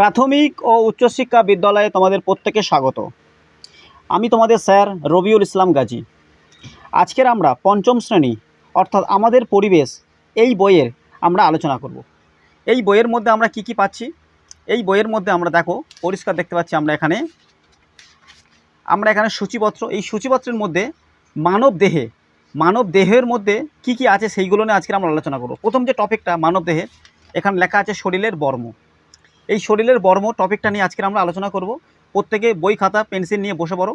প্রাথমিক ও উচ্চশিক্ষা বিদ্যালয়ে তোমাদের প্রত্যেকে স্বাগত। আমি তোমাদের স্যার রবিউল ইসলাম গাজী। আজকের আমরা পঞ্চম শ্রেণি, অর্থাৎ আমাদের পরিবেশ, এই বইয়ের আমরা আলোচনা করব। এই বইয়ের মধ্যে আমরা কি কি পাচ্ছি? এই বইয়ের মধ্যে আমরা দেখো, পরিষ্কার দেখতে পাচ্ছি আমরা এখানে। আমরা এখানে সূচিপত্র, এই সূচিপত্রের মধ্যে মানব দেহে, মানব দেহের মধ্যে কি কি আছে সেইগুলো নিয়ে আজকে আমরা আলোচনা করব। প্রথম যে টপিকটা মানব দেহে, এখানে লেখা আছে শরীরের বর্ম। এই শরীরের বর্ম টপিকটা নিয়ে আজকে আমরা আলোচনা করব। প্রত্যেকে বই, খাতা, পেন্সিল নিয়ে বসে পড়ো।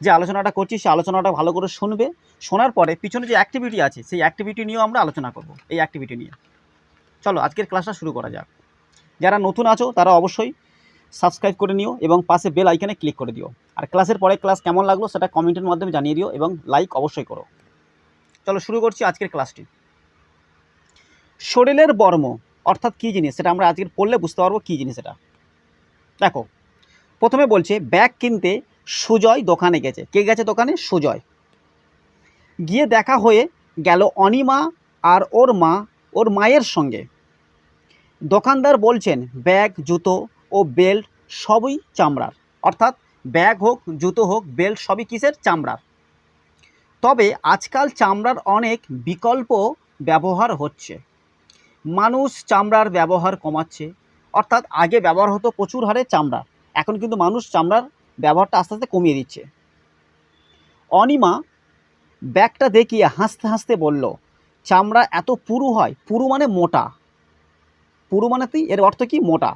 যে আলোচনাটা করছি সেই আলোচনাটা ভালো করে শুনবে। শোনার পরে পিছনে যে অ্যাক্টিভিটি আছে, সেই অ্যাক্টিভিটি নিয়েও আমরা আলোচনা করব, এই অ্যাক্টিভিটি নিয়ে। চলো, আজকের ক্লাসটা শুরু করা যাক। যারা নতুন আছো, তারা অবশ্যই সাবস্ক্রাইব করে নিও এবং পাশে বেল আইকনে ক্লিক করে দিও। আর ক্লাসের পরে ক্লাস কেমন লাগল, সেটা কমেন্টের মাধ্যমে জানিয়ে দিও এবং লাইক অবশ্যই করো। চলো, শুরু করছি আজকের ক্লাসটি শরীরের বর্ম অর্থাৎ কী জিনিস? সেটা আমরা আজকের পড়লে বুঝতে পারব কী জিনিস এটা। দেখো, প্রথমে বলছে, ব্যাগ কিনতে সুজয় দোকানে গেছে। কে গেছে দোকানে? সুজয়। গিয়ে দেখা হয়ে গেল অনিমা আর ওর মা, ওর মায়ের সঙ্গে। দোকানদার বলছেন, ব্যাগ, জুতো ও বেল্ট সবই চামড়ার। অর্থাৎ ব্যাগ হোক, জুতো হোক, বেল্ট সবই কিসের? চামড়ার। তবে আজকাল চামড়ার অনেক বিকল্প ব্যবহার হচ্ছে। মানুষ চামড়ার ব্যবহার কমাচ্ছে। অর্থাৎ আগে ব্যবহার হতো প্রচুর হারে চামড়া। এখন কিন্তু মানুষ চামড়ার ব্যবহারটা আস্তে আস্তে কমিয়ে দিচ্ছে। অনিমা ব্যাগটা দেখিয়ে হাসতে হাসতে বলল, চামড়া এত পুরু হয়, পুরু মানে মোটা। পুরু মানে তুই এর অর্থ কি? মোটা।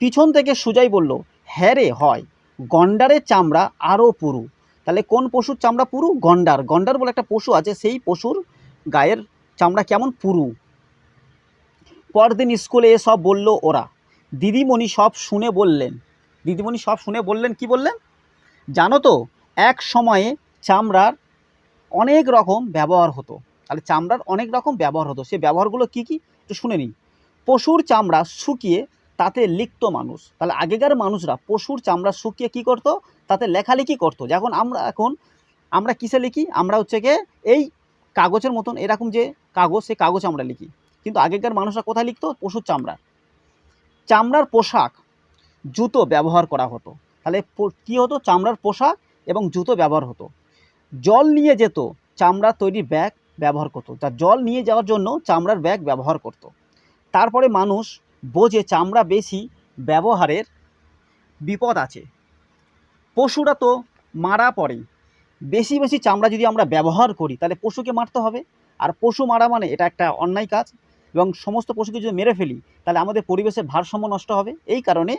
পিছন থেকে সুজাই বলল হ্যাঁ রে, হয়। গন্ডারের চামড়া আরও পুরু। তাহলে কোন পশুর চামড়া পুরু? গন্ডার। গন্ডার বলে একটা পশু আছে, সেই পশুর গায়ের চামড়া কেমন পুরু? পরদিন স্কুলে এসব বলল ওরা। দিদিমণি সব শুনে বললেন। দিদিমণি সব শুনে বললেন, কি বললেন? জানো তো, এক সময়ে চামড়ার অনেক রকম ব্যবহার হতো। তাহলে চামড়ার অনেক রকম ব্যবহার হতো। সে ব্যবহারগুলো কি কি? একটু শুনে নিই। পশুর চামড়া শুকিয়ে তাতে লিখত মানুষ। তাহলে আগেকার মানুষরা পশুর চামড়া শুকিয়ে কি করতো? তাতে লেখালেখি করতো। যখন আমরা এখন, আমরা কিসে লিখি? আমরা হচ্ছে গিয়ে এই কাগজের মতন, এরকম যে কাগজ সে কাগজ আমরা লিখি। কিন্তু আগেকার মানুষরা কোথায় লিখতো? পশুর চামড়া। চামড়ার পোশাক জুতো ব্যবহার করা হতো। তাহলে কী হতো? চামড়ার পোশাক এবং জুতো ব্যবহার হতো। জল নিয়ে যেত, চামড়ার তৈরি ব্যাগ ব্যবহার করতো। তা জল নিয়ে যাওয়ার জন্য চামড়ার ব্যাগ ব্যবহার করত। তারপরে মানুষ বোঝে চামড়া বেশি ব্যবহারের বিপদ আছে। পশুরা তো মারা পড়ে। বেশি বেশি চামড়া যদি আমরা ব্যবহার করি, তাহলে পশুকে মারতে হবে। আর পশু মারা মানে এটা একটা অন্যায় কাজ। এবং সমস্ত পশুকে যদি মেরে ফেলি, তাহলে আমাদের পরিবেশের ভারসাম্য নষ্ট হবে। এই কারণে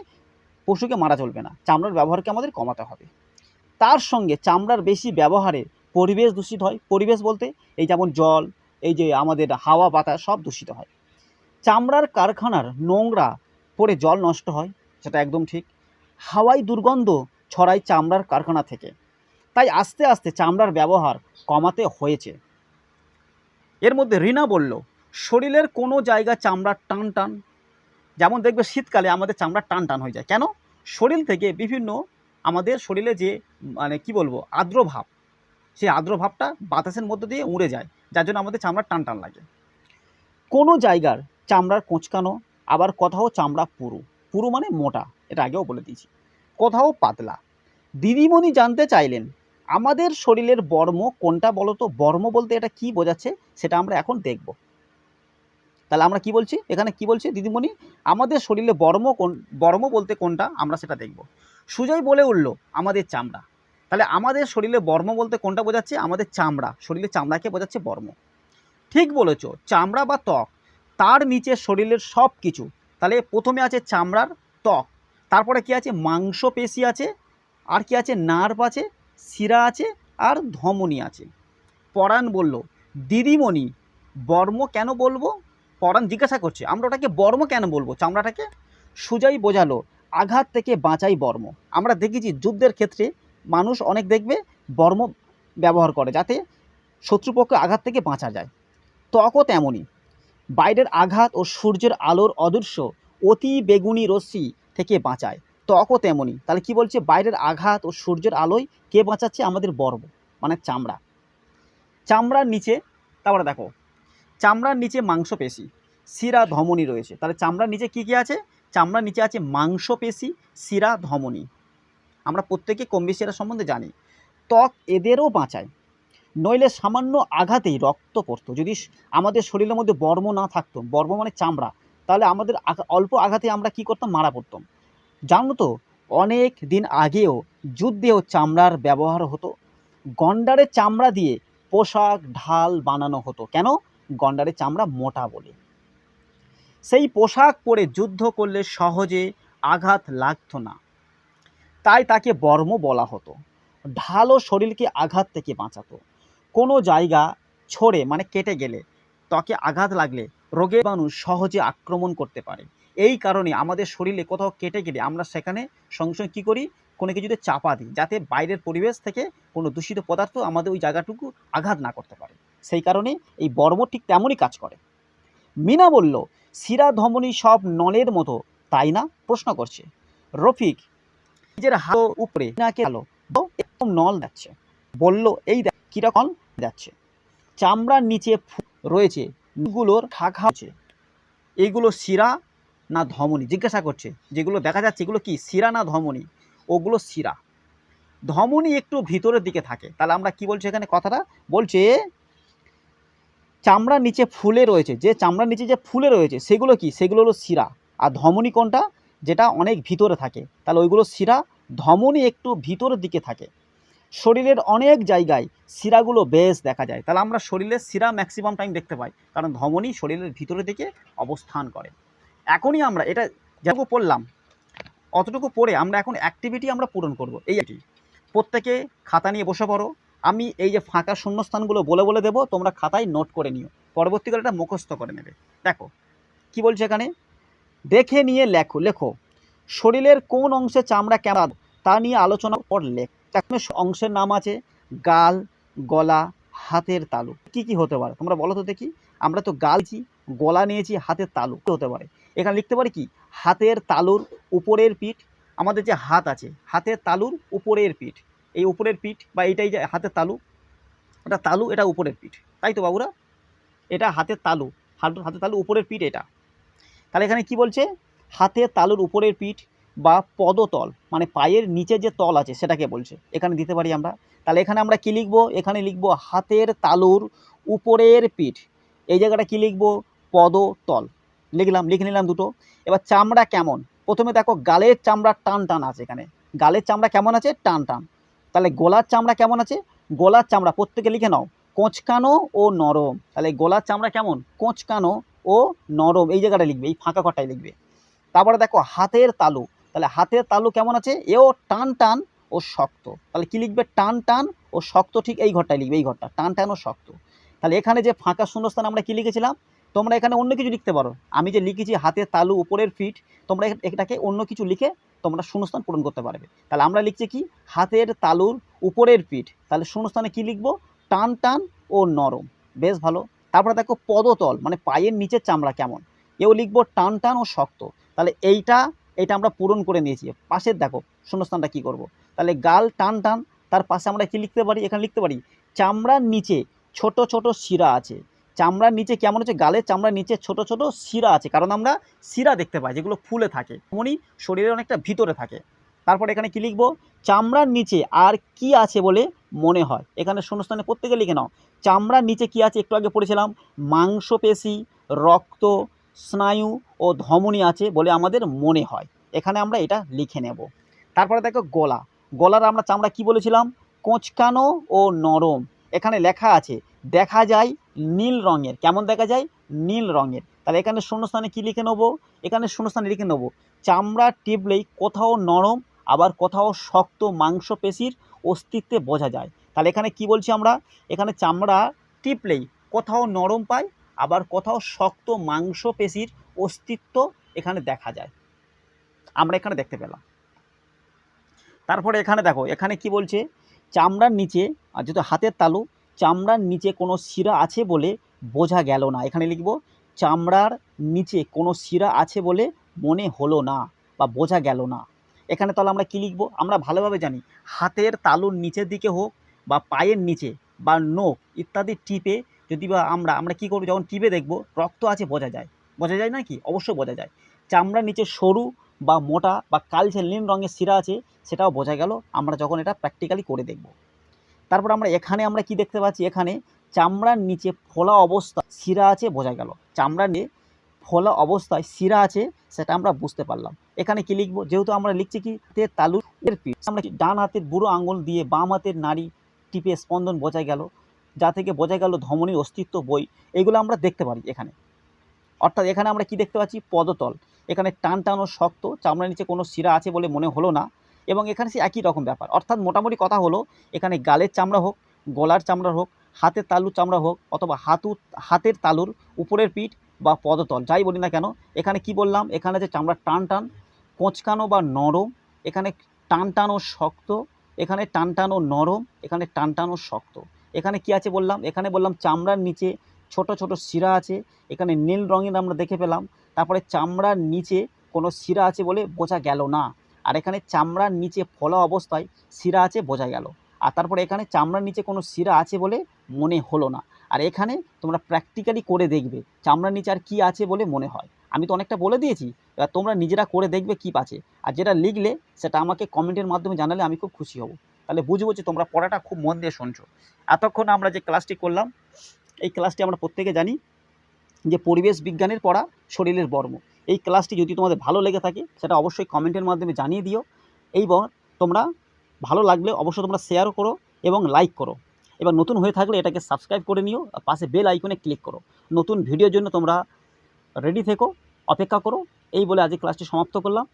পশুকে মারা চলবে না। চামড়ার ব্যবহারকে আমাদের কমাতে হবে। তার সঙ্গে চামড়ার বেশি ব্যবহারে পরিবেশ দূষিত হয়। পরিবেশ বলতে এই যেমন জল, এই যে আমাদের হাওয়া, বাতাস সব দূষিত হয়। চামড়ার কারখানার নোংরা পড়ে জল নষ্ট হয়, সেটা একদম ঠিক। হাওয়ায় দুর্গন্ধ ছড়ায় চামড়ার কারখানা থেকে। তাই আস্তে আস্তে চামড়ার ব্যবহার কমাতে হয়েছে। এর মধ্যে রিনা বলল শরীরের কোনো জায়গা চামড়ার টান টান। যেমন দেখবে শীতকালে আমাদের চামড়া টান টান হয়ে যায়। কেন? শরীর থেকে বিভিন্ন আমাদের শরীরে যে মানে কি বলব আর্দ্রভাব সেই আর্দ্রভাবটা বাতাসের মধ্য দিয়ে উড়ে যায়, যার জন্য আমাদের চামড়া টান টান লাগে। কোনো জায়গার চামড়ার কোঁচকানো, আবার কোথাও চামড়া পুরু। পুরু মানে মোটা, এটা আগেও বলে দিয়েছি। কোথাও পাতলা। দিদিমণি জানতে চাইলেন, আমাদের শরীরের বর্ম কোনটা বলো তো বর্ম বলতে এটা কি বোঝাচ্ছে? সেটা আমরা এখন দেখব। তাহলে আমরা কি বলছি? এখানে কি বলছি দিদিমণি? আমাদের শরীরে বর্ম কোন, বর্ম বলতে কোনটা? আমরা সেটা দেখব। সুজয় বলে উঠল, আমাদের চামড়া। তাহলে আমাদের শরীরে বর্ম বলতে কোনটা বোঝাচ্ছে? আমাদের চামড়া। শরীরের চামড়াকে বোঝাচ্ছে বর্ম। ঠিক বলেছ, চামড়া বা ত্বক, তার নিচে শরীরের সব কিছু তাহলে প্রথমে আছে চামড়ার ত্বক, তারপরে কি আছে? মাংসপেশি আছে, আর কি আছে? নার্ভ আছে, শিরা আছে, আর ধমনী আছে। পরাণ বলল, দিদিমণি, বর্ম কেন বলব? পরাণ জিজ্ঞাসা করছে, আমরা ওটাকে বর্ম কেন বলব? চামড়াটাকে সুজাই বোঝালো, আঘাত থেকে বাঁচাই বর্ম। আমরা দেখেছি যুদ্ধের ক্ষেত্রে মানুষ অনেক দেখবে বর্ম ব্যবহার করে যাতে শত্রুপক্ষ আঘাত থেকে বাঁচা যায়। ত্বকও তেমনই। বাইরের আঘাত ও সূর্যের আলোর অদৃশ্য অতি বেগুনি রশ্মি থেকে বাঁচায়। ত্বকও তেমনই। তাহলে কি বলছে? বাইরের আঘাত ও সূর্যের আলোয় কে বাঁচাচ্ছে? আমাদের বর্ম মানে চামড়া। চামড়ার নিচে, তারপরে দেখো চামড়ার নিচে মাংসপেশি, শিরা ধমনী রয়েছে। তাহলে চামড়ার নিচে কি কি আছে? চামড়ার নিচে আছে মাংসপেশি, শিরা ধমনী। আমরা প্রত্যেকে কম এরা সম্বন্ধে জানি। ত্বক এদেরও বাঁচায়। নইলে সামান্য আঘাতেই রক্ত পড়তো। যদি আমাদের শরীরের মধ্যে বর্ম না থাকতো, বর্ম মানে চামড়া, তাহলে আমাদের অল্প আঘাতে আমরা কি করতাম? মারা পড়তাম। জানো তো, অনেক দিন আগেও যুদ্ধেও চামড়ার ব্যবহার হতো। গন্ডারের চামড়া দিয়ে পোশাক, ঢাল বানানো হতো। কেন? গন্ডারের চামড়া মোটা বলে। সেই পোশাক পরে যুদ্ধ করলে সহজে আঘাত লাগতো না। তাই তাকে বর্ম বলা হতো। ঢালও শরীরকে আঘাত থেকে বাঁচাতো। কোনো জায়গা ছড়ে মানে কেটে গেলে ত্বকে আঘাত লাগলে রোগের মানুষ সহজে আক্রমণ করতে পারে। এই কারণে আমাদের শরীরে কোথাও কেটে গেলে আমরা সেখানে সঙ্গে সঙ্গে কী করি? কোনো কিছুতে চাপা দিই, যাতে বাইরের পরিবেশ থেকে কোনো দূষিত পদার্থ আমাদের ওই জায়গাটুকু আঘাত না করতে পারে। সেই কারণে এই বর্ম ঠিক তেমনই কাজ করে। মিনা বলল, শিরা, ধমনী সব নলের মতো, তাই না? প্রশ্ন করছে। রফিক, নিজের হাত উপরে মিনাকে আলো এরকম নল যাচ্ছে বলল, এই কীরকম যাচ্ছে চামড়ার নিচে রয়েছে গুলোর শাখা আছে এইগুলো শিরা না ধমনী? জিজ্ঞাসা করছে, যেগুলো দেখা যাচ্ছে, এগুলো কি শিরা না ধমনী? ওগুলো শিরা। ধমনী একটু ভিতরের দিকে থাকে। তাহলে আমরা কি বলছি এখানে কথাটা? বলছে, চামড়ার নিচে ফুলে রয়েছে। যে চামড়ার নিচে যে ফুলে রয়েছে, সেগুলো কি? সেগুলো হলো শিরা। আর ধমনী কোনটা? যেটা অনেক ভিতরে থাকে। তাহলে ওইগুলো শিরা। ধমনী একটু ভিতরের দিকে থাকে। শরীরের অনেক জায়গায় শিরাগুলো বেশ দেখা যায়। তাহলে আমরা শরীরের শিরা ম্যাক্সিমাম টাইম দেখতে পাই। কারণ ধমনী শরীরের ভিতরের দিকে অবস্থান করে। এখনই আমরা এটা যেটুকু পড়লাম অতটুকু পড়ে আমরা এখন অ্যাক্টিভিটি আমরা পূরণ করব। এই একটি প্রত্যেকে খাতা নিয়ে বসে পড়ো। আমি এই যে ফাঁকা শূন্যস্থানগুলো বলে বলে দেবো, তোমরা খাতায় নোট করে নিও। পরবর্তীকালে এটা মুখস্থ করে নেবে। দেখো, কি বলছে এখানে? দেখে নিয়ে লেখো। লেখো, শরীরের কোন অংশে চামড়া কেমন তা নিয়ে আলোচনা পর লেখ। এখানে অংশের নাম আছে, গাল, গলা, হাতের তালু। কি কি হতে পারে? তোমরা বলো তো দেখি। আমরা তো গালছি গলা নিয়েছি, হাতের তালু। হতে পারে? এখানে লিখতে পারি কি? হাতের তালুর উপরের পিঠ, আমাদের যে হাত আছে, হাতের তালুর উপরের পিঠ। এই উপরের পিঠ বা এইটাই যে হাতের তালু এটা তালু, এটা উপরের পিঠ। তাই তো বাবুরা? এটা হাতের তালু, হাত- হাতের তালু, উপরের পিঠ এটা। তাহলে এখানে কি বলছে? হাতের তালুর উপরের পিঠ বা পদতল মানে পায়ের নিচে যে তল আছে, সেটাকে বলছে। এখানে দিতে পারি আমরা। তাহলে এখানে আমরা কি লিখব? এখানে লিখব হাতের তালুর উপরের পিঠ। এই জায়গাটা কি লিখব? পদতল। লিখলাম, লিখে নিলাম দুটো। এবার চামড়া কেমন? প্রথমে দেখো গালের চামড়া টান টান আছে এখানে। গালের চামড়া কেমন আছে? টান টান। তাহলে গলার চামড়া কেমন আছে? গলার চামড়া, প্রত্যেকে লিখে নাও। কোঁচকানো ও নরম। তাহলে গলার চামড়া কেমন? কোঁচকানো ও নরম। এই জায়গাটা লিখবে, এই ফাঁকা ঘরটায় লিখবে। তারপরে দেখো হাতের তালু। তাহলে হাতের তালু কেমন আছে? এও টান টান ও শক্ত। তাহলে কি লিখবে? টান টান ও শক্ত ঠিক এই ঘরটায় লিখবে, এই ঘরটা। টান টান ও শক্ত। তাহলে এখানে যে ফাঁকা শূন্যস্থান আমরা কি লিখেছিলাম? তোমরা এখানে অন্য কিছু লিখতে পারো। আমি যে লিখেছি হাতের তালু উপরের ফিট, তোমরা এটাকে অন্য কিছু লিখে তোমরা শূন্যস্থান পূরণ করতে পারবে। তাহলে আমরা লিখছি কি? হাতের তালুর উপরের পিঠ তাহলে শূন্যস্থানে কি লিখব? টান টান ও নরম। বেশ ভালো। তারপরে দেখো পদতল মানে পায়ের নিচের চামড়া কেমন? এও লিখব টান টান ও শক্ত। তাহলে এইটা এটা আমরা পূরণ করে নিয়েছি। পাশের দেখো শূন্যস্থানটা কি করব। তাহলে গাল টান টান, তার পাশে আমরা কি লিখতে পারি? এখানে লিখতে পারি, চামড়ার নিচে ছোট ছোট শিরা আছে। চামড়ার নিচে কেমন হচ্ছে? গালের চামড়ার নিচে ছোট ছোট শিরা আছে। কারণ আমরা শিরা দেখতে পাই, যেগুলো ফুলে থাকে। তেমনই শরীরের অনেকটা ভিতরে থাকে। তারপর এখানে কি লিখব? চামড়ার নিচে আর কি আছে বলে মনে হয়? এখানে শূন্যস্থানে প্রত্যেকে লিখে নাও। চামড়ার নিচে কি আছে? একটু আগে পড়েছিলাম, মাংসপেশি, রক্ত, স্নায়ু ও ধমনী আছে বলে আমাদের মনে হয়। এখানে আমরা এটা লিখে নেব। তারপরে দেখো গলা। গলার আমরা চামড়া কি বলেছিলাম? কোঁচকানো ও নরম। এখানে লেখা আছে, দেখা যায় নীল রঙের। কেমন দেখা যায়? নীল রঙের। তাহলে এখানে শূন্যস্থানে কী লিখে নেব? এখানে শূন্যস্থানে লিখে নেব, চামড়া টিপলেই কোথাও নরম, আবার কোথাও শক্ত মাংসপেশির অস্তিত্বে বোঝা যায়। তাহলে এখানে কি বলছি আমরা? এখানে চামড়া টিপলেই কোথাও নরম পায়, আবার কোথাও শক্ত মাংসপেশির অস্তিত্ব এখানে দেখা যায়। আমরা এখানে দেখতে পেলাম। তারপরে এখানে দেখো, এখানে কি বলছে? চামড়ার নিচে, আর যেহেতু হাতের তালু, চামড়ার নিচে কোনো শিরা আছে বলে বোঝা গেল না। এখানে লিখব, চামড়ার নিচে কোনো শিরা আছে বলে মনে হলো না বা বোঝা গেল না। এখানে তাহলে আমরা কী লিখব? আমরা ভালোভাবে জানি, হাতের তালুর নিচের দিকে হোক বা পায়ের নিচে বা নোখ ইত্যাদি টিপে যদি বা আমরা আমরা কী করব? যখন টিপে দেখব, রক্ত আছে, বোঝা যায়। বোঝা যায় না কি? অবশ্যই বোঝা যায়। চামড়ার নিচে সরু বা মোটা বা কালচে নীল রঙের শিরা আছে, সেটাও বোঝা গেল। আমরা যখন এটা প্র্যাকটিক্যালি করে দেখব। তারপর আমরা এখানে আমরা কি দেখতে পাচ্ছি? এখানে চামড়ার নিচে ফোলা অবস্থা শিরা আছে বোঝা গেল। চামড়ার নিয়ে ফোলা অবস্থায় শিরা আছে, সেটা আমরা বুঝতে পারলাম। এখানে কি লিখব? যেহেতু আমরা লিখছি কি হাতের তালুর এর পিঠ। আমরা ডান হাতের বুড়ো আঙুল দিয়ে বাম হাতের নাড়ি টিপে স্পন্দন বোঝা গেল, যা থেকে বোঝা গেল ধমনীর অস্তিত্ব বই। এগুলো আমরা দেখতে পারি এখানে। অর্থাৎ এখানে আমরা কি দেখতে পাচ্ছি? পদতল। এখানে টান টান শক্ত, চামড়ার নিচে কোনো শিরা আছে বলে মনে হলো না এবং এখানে সে একই রকম ব্যাপার। অর্থাৎ মোটামুটি কথা হলো, এখানে গালের চামড়া হোক, গলার চামড়া হোক, হাতের তালুর চামড়া হোক অথবা হাতু, হাতের তালুর উপরের পিঠ বা পদতল, যাই বলি না কেন, এখানে কি বললাম? এখানে যে চামড়া টান টান, কোঁচকানো বা নরম, এখানে টান টান শক্ত, এখানে টান টান নরম, এখানে টান টান শক্ত। এখানে কি আছে বললাম? এখানে বললাম চামড়ার নিচে ছোট ছোট শিরা আছে, এখানে নীল রঙের আমরা দেখে পেলাম তারপরে চামড়ার নিচে কোনো শিরা আছে বলে বোঝা গেল না। আর এখানে চামড়ার নিচে ফলা অবস্থায় শিরা আছে বোঝা গেল। আর তারপরে এখানে চামড়ার নিচে কোনো শিরা আছে বলে মনে হলো না। আর এখানে তোমরা প্র্যাকটিক্যালি করে দেখবে চামড়ার নিচে আর কী আছে বলে মনে হয়। আমি তো অনেকটা বলে দিয়েছি, এবার তোমরা নিজেরা করে দেখবে কী পাচ্ছে আর যেটা লিখলে সেটা আমাকে কমেন্টের মাধ্যমে জানালে আমি খুব খুশি হব। তাহলে বুঝব যে তোমরা পড়াটা খুব মন দিয়ে শুনছো। এতক্ষণ আমরা যে ক্লাসটি করলাম, এই ক্লাসটি আমরা প্রত্যেকে জানি। যে পরিবেশ বিজ্ঞানের পড়া শরীরের বর্ম। এই ক্লাসটি যদি তোমাদের ভালো লেগে থাকে, সেটা অবশ্যই কমেন্টের মাধ্যমে জানিয়ে দিও এইবার তোমরা ভালো লাগলে অবশ্যই তোমরা শেয়ারও করো এবং লাইক করো। এবার নতুন হয়ে থাকলে এটাকে সাবস্ক্রাইব করে নিও পাশে বেল আইকনে ক্লিক করো। নতুন ভিডিওর জন্য তোমরা রেডি থেকো, অপেক্ষা করো। এই বলে আজকে ক্লাসটি সমাপ্ত করলাম।